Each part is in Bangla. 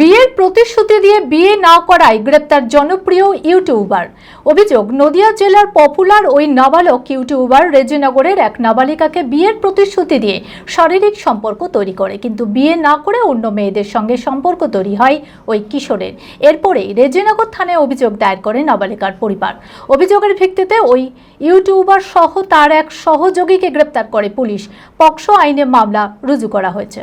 বিয়ের প্রতিশ্রুতি দিয়ে বিয়ে না করায় গ্রেপ্তার জনপ্রিয় ইউটিউবার। অভিযোগ, নদিয়া জেলার পপুলার ওই নাবালক ইউটিউবার রেজিনগরের এক নাবালিকাকে বিয়ের প্রতিশ্রুতি দিয়ে শারীরিক সম্পর্ক তৈরি করে, কিন্তু বিয়ে না করে অন্য মেয়েদের সঙ্গে সম্পর্ক তৈরি হয় ওই কিশোরের। এরপরেই রেজিনগর থানায় অভিযোগ দায়ের করে নাবালিকার পরিবার। অভিযোগের ভিত্তিতে ওই ইউটিউবার সহ তার এক সহযোগীকে গ্রেপ্তার করে পুলিশ। পক্সো আইনে মামলা রুজু করা হয়েছে।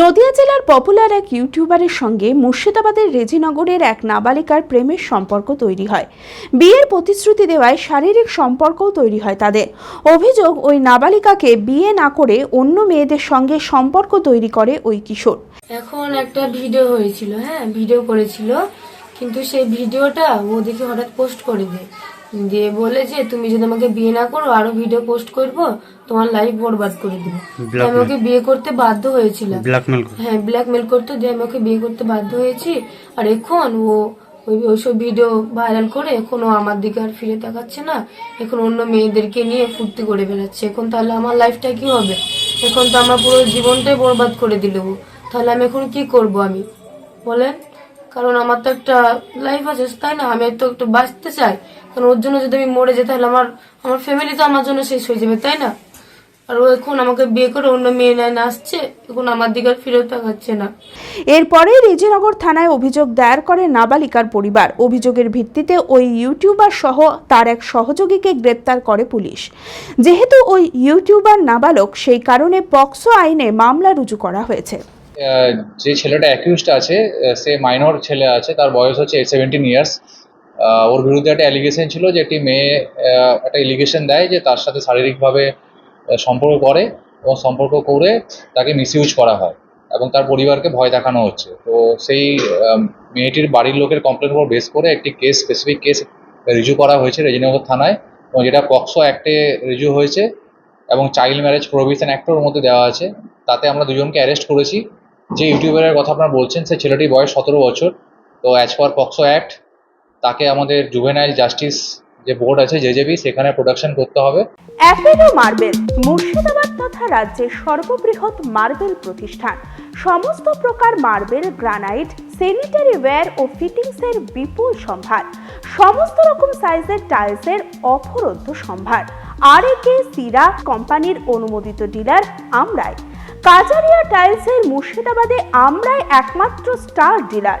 Nadia জেলার পপুলার এক ইউটিউবারের সঙ্গে মুর্শিদাবাদের রেজিনগরের এক নাবালিকার প্রেমের সম্পর্ক তৈরি হয়। বিয়ের প্রতিশ্রুতি দেওয়ায় শারীরিক সম্পর্কও তৈরি হয় তাদের। অভিযোগ, ওই নাবালিকাকে বিয়ে না করে অন্য মেয়েদের সঙ্গে সম্পর্ক তৈরি করে ওই কিশোর। এখন একটা ভিডিও হয়েছিল হ্যাঁ ভিডিও করেছিল। কিন্তু সেই ভিডিওটা ও দেখে হঠাৎ পোস্ট করে দেয়। দিয়ে বলে যে তুমি যদি আমাকে বিয়ে না করো আরও ভিডিও পোস্ট করব তোমার লাইফ বরবাদ করে দেবো। আমি ওকে বিয়ে করতে বাধ্য হয়েছিলাম। ব্ল্যাকমেল হ্যাঁ ব্ল্যাকমেল করতো দিয়ে আমি ওকে বিয়ে করতে বাধ্য হয়েছি। আর এখন ও ওই ওইসব ভিডিও ভাইরাল করে এখন আমার দিকে আর ফিরে তাকাচ্ছে না। এখন অন্য মেয়েদেরকে নিয়ে ফুর্তি করে বেড়াচ্ছে। এখন তাহলে আমার লাইফটা কি হবে? এখন তো আমার পুরো জীবনটাই বরবাদ করে দিল তাহলে আমি এখন কি করব আমি? বলেন? কারণ আমার তো একটা লাইফ আছে তাই না? আমি তো একটু বাঁচতে চাই। কারণ ওর জন্য যদি আমি মরে যাই তাহলে আমার আমার ফ্যামিলি তো আমার জন্য শেষ হয়ে যাবে তাই না? আর ও এখন আমাকে বিয়ে করে অন্য মেয়ে নেয় আসছে এখন আমার দিকে আর ফিরেও তাকাচ্ছে না। এরপরে রেজিনগর থানায় অভিযোগ দায়ের করে নাবালিকার পরিবার। অভিযোগের ভিত্তিতে ওই ইউটিউবার সহ তার এক সহযোগীকে গ্রেপ্তার করে পুলিশ। যেহেতু ওই ইউটিউবার নাবালক সেই কারণে পক্সো আইনে মামলা রুজু করা হয়েছে। আহ, যে ছেলেটা অ্যাকিউজড আছে সে মাইনর ছেলে আছে তার বয়স হচ্ছে সেভেন্টিন ইয়ার্স ওর বিরুদ্ধে একটা অ্যালিগেশন ছিল যে একটি মেয়ে একটা এলিগেশন দেয় যে তার সাথে শারীরিকভাবে সম্পর্ক করে এবং সম্পর্ক করে তাকে মিসইউজ করা হয় এবং তার পরিবারকে ভয় দেখানো হচ্ছে। তো সেই মেয়েটির বাড়ির লোকের কমপ্লেন উপর বেস করে একটি কেস স্পেসিফিক কেস রিজু করা হয়েছে রেজিনগর থানায় এবং যেটা পক্সো অ্যাক্টে রিজু হয়েছে এবং চাইল্ড ম্যারেজ প্রভিশন অ্যাক্টের মধ্যে দেওয়া আছে। তাতে আমরা দুজনকে অ্যারেস্ট করেছি। যে ইউটিউবারের কথা আপনারা বলছেন, সে ছেলেটির বয়স সতেরো বছর। তো অ্যাজ পার পক্সো অ্যাক্ট তাকে আমাদের জুভেনাইল জাস্টিস যে বোর্ড আছে যে জেজেবি, সেখানে প্রোডাকশন করতে হবে। অ্যাপেলো মার্বেল মুর্শিদাবাদ তথা রাজ্যের সর্ববৃহৎ মার্বেল প্রতিষ্ঠান। সমস্ত প্রকার মার্বেল গ্রানাইট স্যানিটারি ওয়্যার ও ফিটিংসের বিপুল সম্ভার। সমস্ত রকম সাইজের টাইলসের অফরন্ত সম্ভার। আর একে সিরা কোম্পানির অনুমোদিত ডিলার আমরাই। কাজারিয়া টাইলসের মুর্শিদাবাদে আমরাই একমাত্র স্টার ডিলার